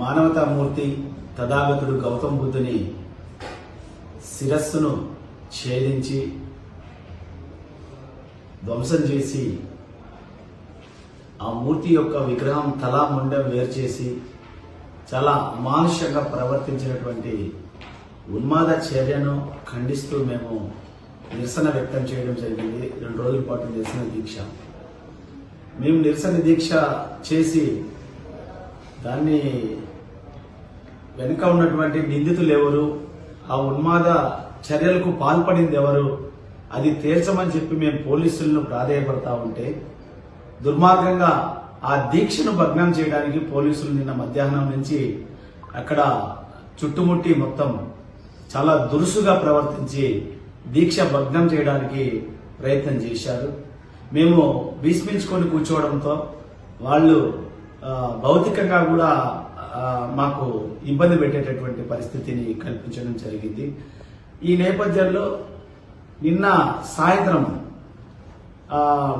మానవతామూర్తి తథాగతుడు గౌతమ బుద్ధుని శిరస్సును ఛేదించి ధ్వంసం చేసి ఆ మూర్తి యొక్క విగ్రహం తలా ముండం వేరు చేసి చాలా అమానుష్యంగా ప్రవర్తించినటువంటి ఉన్మాద చర్యను ఖండిస్తూ మేము నిరసన వ్యక్తం చేయడం జరిగింది. రెండు రోజుల పాటు నిరసన దీక్ష. మేము నిరసన దీక్ష చేసి దాన్ని వెనుక ఉన్నటువంటి నిందితులు ఎవరు? ఆ ఉన్మాద చర్యలకు పాల్పడింది ఎవరు? అది తేల్చమని చెప్పి మేము పోలీసులను ప్రాధాయపడతా ఉంటే దుర్మార్గంగా ఆ దీక్షను భగ్నం చేయడానికి పోలీసులు నిన్న మధ్యాహ్నం నుంచి అక్కడ చుట్టుముట్టి మొత్తం చాలా దురుసుగా ప్రవర్తించి దీక్ష భగ్నం చేయడానికి ప్రయత్నం చేశారు. మేము భీష్మించుకొని కూర్చోవడంతో వాళ్ళు భౌతికంగా కూడా మాకు ఇబ్బంది పెట్టేటటువంటి పరిస్థితిని కల్పించడం జరిగింది. ఈ నేపథ్యంలో నిన్న సాయంత్రం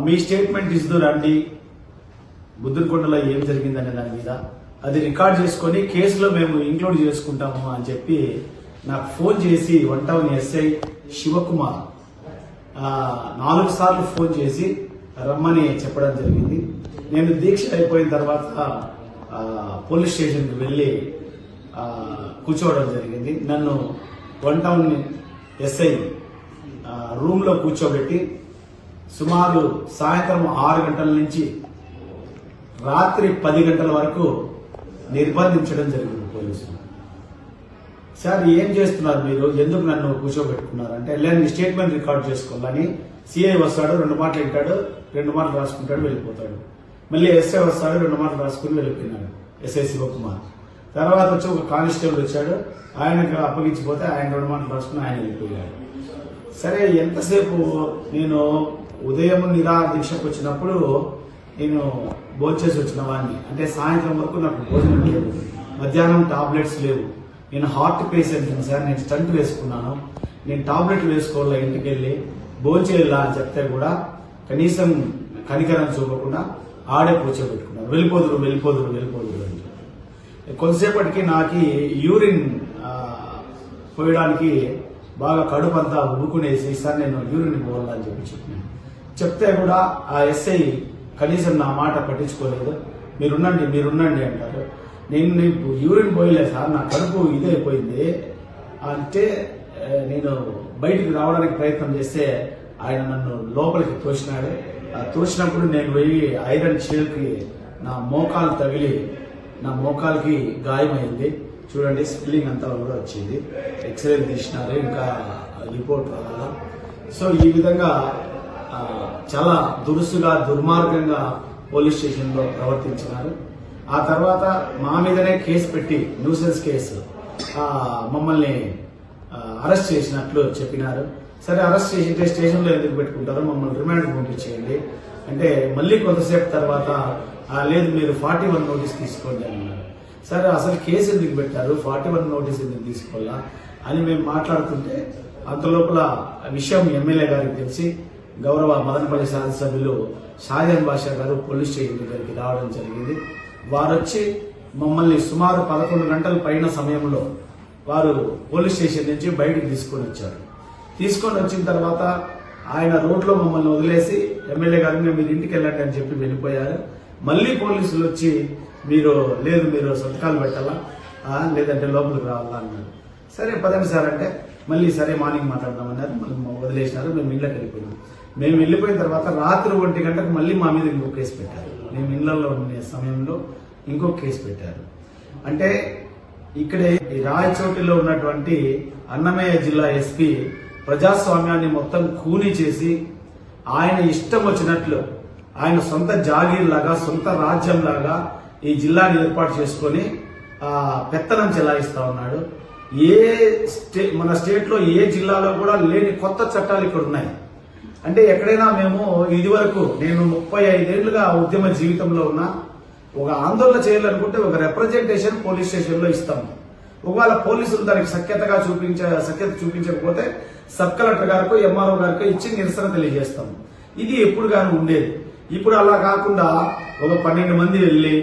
మీ స్టేట్మెంట్ ఇస్తూ రండి బుద్ధునికొండలో ఏం జరిగిందనే దాని మీద. అది రికార్డ్ చేసుకొని కేసులో మేము ఇంక్లూడ్ చేసుకుంటాము అని చెప్పి నాకు ఫోన్ చేసి వన్ టౌన్ ఎస్ఐ శివకుమార్ నాలుగు సార్లు ఫోన్ చేసి రమ్మని చెప్పడం జరిగింది. నేను దీక్ష అయిపోయిన తర్వాత పోలీస్ స్టేషన్కి వెళ్ళి కూర్చోవడం జరిగింది. నన్ను వన్ టౌన్ ఎస్ఐ రూమ్లో కూర్చోబెట్టి సుమారు సాయంత్రం ఆరు గంటల నుంచి రాత్రి పది గంటల వరకు నిర్బంధించడం జరిగింది పోలీసులు. సార్ ఏం చేస్తున్నారు మీరు? ఎందుకు నన్ను కూర్చోబెట్టుకున్నారు? అంటే లేని స్టేట్మెంట్ రికార్డ్ చేసుకోవాలని సిఐ వస్తాడు రెండు మాటలు వింటాడు రెండు మాటలు రాసుకుంటాడు వెళ్ళిపోతాడు. మళ్ళీ ఎస్ఐ వస్తాడు రెండు మాటలు రాసుకుని వెళ్ళిపోయినాడు ఎస్ఐ శివకుమార్. తర్వాత వచ్చి ఒక కానిస్టేబుల్ వచ్చాడు ఆయనకు అప్పగించిపోతే ఆయన రెండు మాటలు రాసుకుని ఆయన వెళ్ళిపోయాడు. సరే ఎంతసేపు నేను ఉదయం నిరాహార దీక్షకు వచ్చినప్పుడు నేను భోంచేసి వచ్చిన వాడిని. అంటే సాయంత్రం వరకు నాకు భోజనం లేదు మధ్యాహ్నం టాబ్లెట్స్ లేవు. నేను హార్ట్ పేషెంట్ సార్ నేను స్టంట్ వేసుకున్నాను. నేను టాబ్లెట్లు వేసుకోవాలా ఇంటికి వెళ్ళి భోంచేయాలా అని చెప్తే కూడా కనీసం కనికరం చూపకుండా ఆడే కూర్చోబెట్టుకున్నారు. వెళ్ళిపోదురు వెళ్ళిపోదురు వెళ్ళిపోదురు అని చెప్పి. కొంతసేపటికి నాకు యూరిన్ పోయడానికి బాగా కడుపు అంతా ఉబ్బుకునేసి సార్ నేను యూరిన్ పోవాలని చెప్పి చెప్పినాను. చెప్తే కూడా ఆ ఎస్ఐ కనీసం నా మాట పట్టించుకోలేదు. మీరున్నండి మీరున్నండి అంటారు. నేను నీకు యూరిన్ పోయలే సార్ నా కడుపు ఇదైపోయింది అంటే నేను బయటికి రావడానికి ప్రయత్నం చేస్తే ఆయన నన్ను లోపలికి తోసినాడు తోసినప్పుడు నేను పోయి ఐరన్ చీల్కి నా మోకాలు తగిలి నా మోకాలకి గాయమైంది. చూడండి స్పిల్లింగ్ అంతా కూడా వచ్చింది. ఎక్స్రే తీసినారు ఇంకా రిపోర్ట్ రావాలా సో ఈ విధంగా చాలా దురుసుగా దుర్మార్గంగా పోలీస్ స్టేషన్లో ప్రవర్తించినారు. ఆ తర్వాత మా మీదనే కేసు పెట్టి న్యూసెన్స్ కేసు మమ్మల్ని అరెస్ట్ చేసినట్లు చెప్పినారు. సరే అరెస్ట్ చేసింటే స్టేషన్లో ఎందుకు పెట్టుకుంటారు మమ్మల్ని రిమాండ్ పంపించేయండి. అంటే మళ్ళీ కొంతసేపు తర్వాత లేదు మీరు ఫార్టీ వన్ నోటీస్ తీసుకోండి అన్నారు. సరే అసలు కేసు ఎందుకు పెట్టారు? ఫార్టీ వన్ నోటీస్ ఎందుకు తీసుకోవాలా? అని మేము మాట్లాడుతుంటే అంత లోపల విషయం ఎమ్మెల్యే గారికి తెలిసి గౌరవ మదనపల్లి శాసనసభ్యులు షాజాన్ బాషా గారు పోలీస్ స్టేషన్ దగ్గరికి రావడం జరిగింది. వారు వచ్చి మమ్మల్ని సుమారు పదకొండు గంటల పైన సమయంలో వారు పోలీస్ స్టేషన్ నుంచి బయటకు తీసుకొని వచ్చారు. తీసుకొని వచ్చిన తర్వాత ఆయన రోడ్లో మమ్మల్ని వదిలేసి ఎమ్మెల్యే గారు మీరు ఇంటికి వెళ్ళండి అని చెప్పి వెళ్ళిపోయారు. మళ్ళీ పోలీసులు వచ్చి మీరు లేదు మీరు సంతకాలు పెట్టాలా? లేదంటే లోపలికి రావాలా అన్నారు. సరే పదండి సార్ అంటే మళ్ళీ సరే మార్నింగ్ మాట్లాడదామన్నారు. మళ్ళీ వదిలేసినారు. మేము ఇళ్ళకి వెళ్ళిపోయినాం. మేము వెళ్ళిపోయిన తర్వాత రాత్రి ఒంటి గంటకు మళ్ళీ మా మీద ఇంకో కేసు పెట్టారు. మేము ఇళ్ళలో ఉండే సమయంలో ఇంకో కేసు పెట్టారు. అంటే ఇక్కడే ఈ రాయచోటిలో ఉన్నటువంటి అన్నమయ్య జిల్లా ఎస్పీ ప్రజాస్వామ్యాన్ని మొత్తం కూలీ చేసి ఆయన ఇష్టం వచ్చినట్లు ఆయన సొంత జాగీర్లాగా సొంత రాజ్యంలాగా ఈ జిల్లాని ఏర్పాటు చేసుకొని పెత్తనం చెలాయిస్తా ఉన్నాడు. ఏ స్టే మన స్టేట్లో ఏ జిల్లాలో కూడా లేని కొత్త చట్టాలు ఇక్కడ ఉన్నాయి. అంటే ఎక్కడైనా మేము ఇదివరకు నేను ముప్పై ఐదేళ్ళుగా ఉద్యమ జీవితంలో ఉన్నా ఒక ఆందోళన చేయాలనుకుంటే ఒక రిప్రజెంటేషన్ పోలీస్ స్టేషన్లో ఇస్తాము. ఒకవేళ పోలీసులు దానికి సఖ్యతగా చూపించ సఖ్యత చూపించకపోతే సబ్ కలెక్టర్ గారికి ఎంఆర్ఓ గారికి ఇచ్చి నిరసన తెలియజేస్తాము ఇది ఎప్పుడు కానీ ఉండేది. ఇప్పుడు అలా కాకుండా ఒక పన్నెండు మంది వెళ్ళి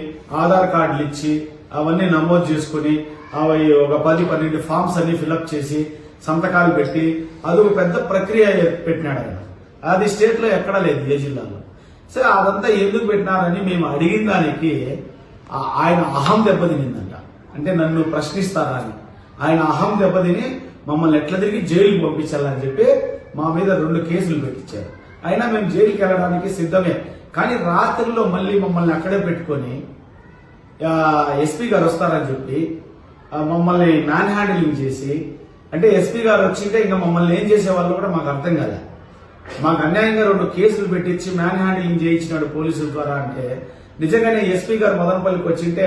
ఆధార్ కార్డులు ఇచ్చి అవన్నీ నమోదు చేసుకుని అవి ఒక పది పన్నెండు ఫామ్స్ అన్ని ఫిలప్ చేసి సంతకాలు పెట్టి అది ఒక పెద్ద ప్రక్రియ పెట్టినాడు ఆయన. అది స్టేట్లో ఎక్కడా లేదు ఏ జిల్లాలో. సరే అదంతా ఎందుకు పెట్టినారని మేము అడిగిన దానికి ఆయన అహం దెబ్బతినిందని అంటే నన్ను ప్రశ్నిస్తారా అని ఆయన అహం దెబ్బతిని మమ్మల్ని ఎట్లా తిరిగి జైలుకి పంపించాలని చెప్పి మా మీద రెండు కేసులు పెట్టించారు. అయినా మేము జైలుకి వెళ్ళడానికి సిద్ధమే. కానీ రాత్రిలో మళ్ళీ మమ్మల్ని అక్కడే పెట్టుకొని ఎస్పీ గారు వస్తారని చెప్పి మమ్మల్ని మ్యాన్ హ్యాండిలింగ్ చేసి అంటే ఎస్పీ గారు వచ్చింటే ఇంకా మమ్మల్ని ఏం చేసేవాళ్ళు కూడా మాకు అర్థం కాలే. మాకు అన్యాయంగా రెండు కేసులు పెట్టించి మ్యాన్ హ్యాండిలింగ్ చేయించినాడు పోలీసుల ద్వారా అంటే నిజంగానే ఎస్పీ గారు మదనపల్లికి వచ్చింటే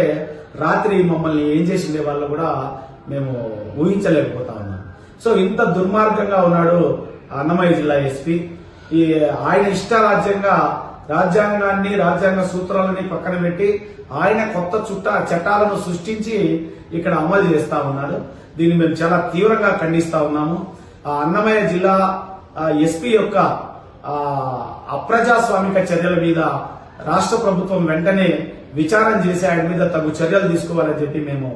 రాత్రి మమ్మల్ని ఏం చేసిండే వాళ్ళు కూడా మేము ఊహించలేకపోతా ఉన్నాం. సో ఇంత దుర్మార్గంగా ఉన్నాడు అన్నమయ్య జిల్లా ఎస్పీ. ఈ ఆయన ఇష్టారాజ్యంగా రాజ్యాంగాన్ని రాజ్యాంగ సూత్రాలని పక్కన పెట్టి ఆయన కొత్త చుట్ట చట్టాలను సృష్టించి ఇక్కడ అమలు చేస్తా ఉన్నాడు. దీన్ని మేము చాలా తీవ్రంగా ఖండిస్తా ఉన్నాము. ఆ అన్నమయ్య జిల్లా ఎస్పీ యొక్క అప్రజాస్వామిక చర్యల మీద రాష్ట్ర ప్రభుత్వం వెంటనే విచారణ చేసి ఆయన మీద తగు చర్యలు తీసుకోవాలని చెప్పి మేము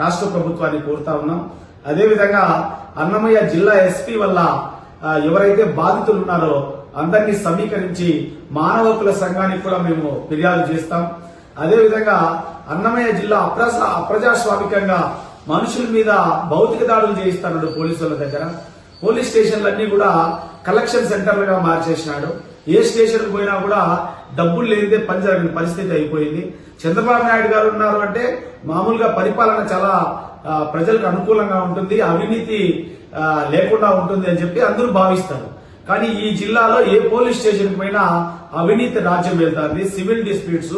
రాష్ట్ర ప్రభుత్వాన్ని కోరుతా ఉన్నాం. అదేవిధంగా అన్నమయ్య జిల్లా ఎస్పీ వల్ల ఎవరైతే బాధితులు ఉన్నారో అందరినీ సమీకరించి మానవ హక్కుల సంఘానికి కూడా మేము ఫిర్యాదు చేస్తాం. అదేవిధంగా అన్నమయ్య జిల్లా అప్రజ అప్రజాస్వామికంగా మనుషుల మీద భౌతిక దాడులు చేయిస్తున్నాడు పోలీసుల దగ్గర. పోలీస్ స్టేషన్లన్నీ కూడా కలెక్షన్ సెంటర్లుగా మార్చేసినాడు. ఏ స్టేషన్ పోయినా కూడా డబ్బులు లేనిదే పని జరగని పరిస్థితి అయిపోయింది. చంద్రబాబు నాయుడు గారు ఉన్నారు అంటే మామూలుగా పరిపాలన చాలా ప్రజలకు అనుకూలంగా ఉంటుంది అవినీతి లేకుండా ఉంటుంది అని చెప్పి అందరూ భావిస్తారు. కానీ ఈ జిల్లాలో ఏ పోలీస్ స్టేషన్ పోయినా అవినీతి రాజ్యం వెళ్తాంది. సివిల్ డిస్ప్యూట్స్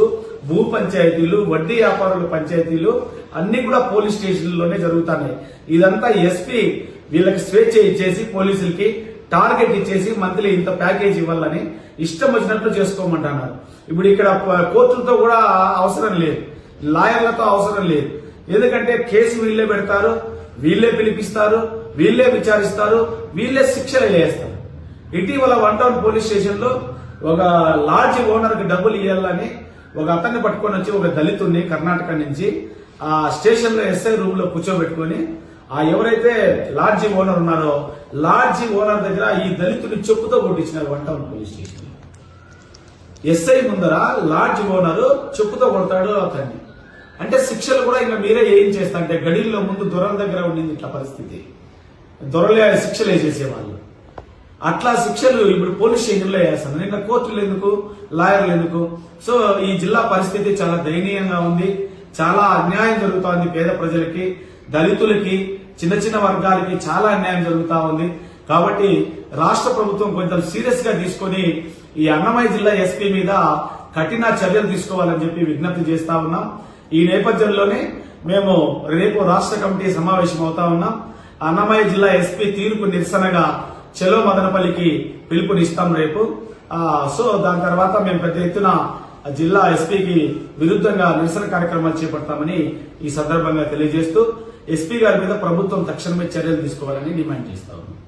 భూ పంచాయతీలు వడ్డీ వ్యాపారుల పంచాయతీలు అన్ని కూడా పోలీస్ స్టేషన్లోనే జరుగుతున్నాయి. ఇదంతా ఎస్పీ వీళ్ళకి స్వేచ్ఛ ఇచ్చేసి పోలీసులకి టార్గెట్ ఇచ్చేసి మంత్లీ ఇంత ప్యాకేజ్ ఇవ్వాలని ఇష్టం వచ్చినట్లు చేసుకోమంటున్నారు. ఇప్పుడు ఇక్కడ కోర్టులతో కూడా అవసరం లేదు. లాయర్లతో అవసరం లేదు. ఎందుకంటే కేసు వీళ్ళే పెడతారు వీళ్ళే పిలిపిస్తారు వీళ్ళే విచారిస్తారు వీళ్ళే శిక్షలు వేస్తారు. ఇటీవల వన్ టౌన్ పోలీస్ స్టేషన్లో ఒక లాడ్జ్ ఓనర్కి డబ్బులు ఇవ్వాలని ఒక అతన్ని పట్టుకొని వచ్చి ఒక దళితుడిని కర్ణాటక నుంచి ఆ స్టేషన్లో ఎస్ఐ రూమ్లో కూర్చోబెట్టుకొని ఆ ఎవరైతే లాడ్జి ఓనర్ ఉన్నారో లాడ్జి ఓనర్ దగ్గర ఈ దళితుడిని చెప్పుతో కొట్టించినారు one town police station. SI ముందర లాడ్జ్ ఓనర్ చెప్పుతో కొడతాడు అతన్ని. అంటే శిక్షలు కూడా ఇంకా మీరే ఏం చేస్తా అంటే గడిల్లో ముందు దొరల దగ్గర ఉండింది ఇట్లా పరిస్థితి. దొరలే శిక్షలు వేసేసేవాళ్ళు. అట్లా శిక్షలు ఇప్పుడు పోలీస్ స్టేషన్లో వేస్తాను. నిన్న కోర్టులు ఎందుకు? లాయర్లు ఎందుకు? సో ఈ జిల్లా పరిస్థితి చాలా దయనీయంగా ఉంది. చాలా అన్యాయం జరుగుతోంది పేద ప్రజలకి దళితులకి చిన్న చిన్న వర్గాలకి చాలా అన్యాయం జరుగుతా ఉంది. కాబట్టి రాష్ట్ర ప్రభుత్వం కొంచెం సీరియస్గా తీసుకొని ఈ అన్నమయ్య జిల్లా ఎస్పీ మీద కఠిన చర్యలు తీసుకోవాలని చెప్పి విజ్ఞప్తి చేస్తా ఉన్నాం. ఈ నేపథ్యంలోనే మేము రేపు రాష్ట్ర కమిటీ సమావేశం అవుతా ఉన్నాం. అన్నమయ్య జిల్లా ఎస్పీ తీర్పు నిరసనగా చెలో మదనపల్లికి పిలుపునిస్తాం రేపు. సో దాని తర్వాత మేము పెద్ద ఎత్తున జిల్లా ఎస్పీకి విరుద్ధంగా నిరసన కార్యక్రమాలు చేపడతామని ఈ సందర్భంగా తెలియజేస్తూ ఎస్పీ గారి మీద ప్రభుత్వం తక్షణమే చర్యలు తీసుకోవాలని డిమాండ్ చేస్తా ఉన్నాం.